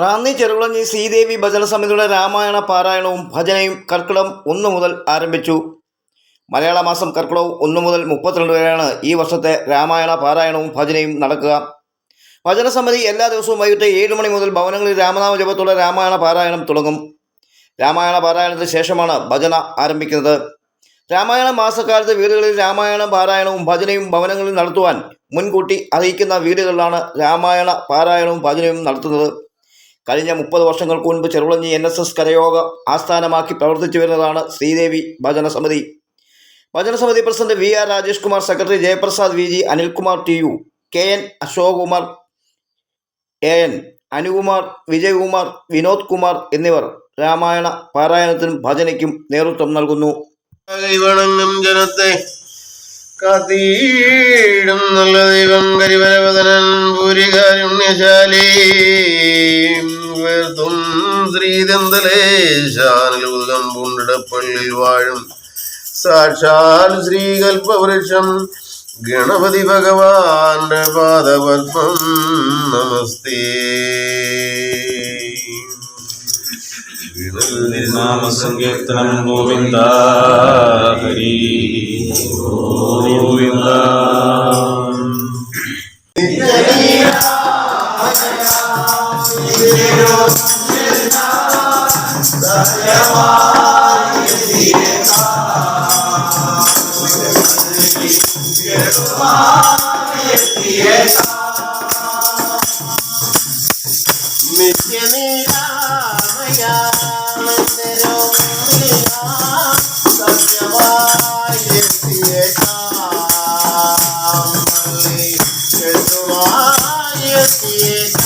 റാന്നി ചെറുകുളഞ്ഞി ശ്രീദേവി ഭജന സമിതിയുടെ രാമായണ പാരായണവും ഭജനയും കർക്കിടം ഒന്ന് മുതൽ ആരംഭിച്ചു. മലയാള മാസം കർക്കിടവും ഒന്ന് മുതൽ മുപ്പത്തിരണ്ട് വരെയാണ് ഈ വർഷത്തെ രാമായണ പാരായണവും ഭജനയും നടക്കുക. ഭജന സമിതി എല്ലാ ദിവസവും വൈകിട്ട് ഏഴ് മണി മുതൽ ഭവനങ്ങളിൽ രാമനാമ ജപത്തോടെ രാമായണ പാരായണം തുടങ്ങും. രാമായണ പാരായണത്തിന് ശേഷമാണ് ഭജന ആരംഭിക്കുന്നത്. രാമായണ മാസക്കാലത്ത് വീടുകളിൽ രാമായണ പാരായണവും ഭജനയും ഭവനങ്ങളിൽ നടത്തുവാൻ മുൻകൂട്ടി അറിയിക്കുന്ന വീടുകളിലാണ് രാമായണ പാരായണവും ഭജനയും നടത്തുന്നത്. കഴിഞ്ഞ മുപ്പത് വർഷങ്ങൾക്ക് മുൻപ് ചെറുളഞ്ഞി എൻ എസ് എസ് കരയോഗ ആസ്ഥാനമാക്കി പ്രവർത്തിച്ചു വരുന്നതാണ് ശ്രീദേവി ഭജന സമിതി. ഭജന സമിതി president V R Rajesh Kumar secretary Jayaprasad V G Anilkumar T U K N Ashok Kumar A N Anukumar Vijayakumar Vinod Kumar എന്നിവർ രാമായണ പാരായണത്തിനും ഭജനയ്ക്കും നേതൃത്വം നൽകുന്നു. ജനത്തെ ഉയർത്തും ശ്രീദന്തലേശാനിൽ ഉദകം പൂണ്ടിടപ്പള്ളിൽ വാഴും. സാക്ഷാൽ ശ്രീകൽപവൃക്ഷം ഗണപതി ഭഗവാന്റെ പാദപത്മം നമസ്തേ. നാമസങ്കീർത്തനം ഗോവിന്ദ ഹരി. ഗോവിന്ദ Yeah.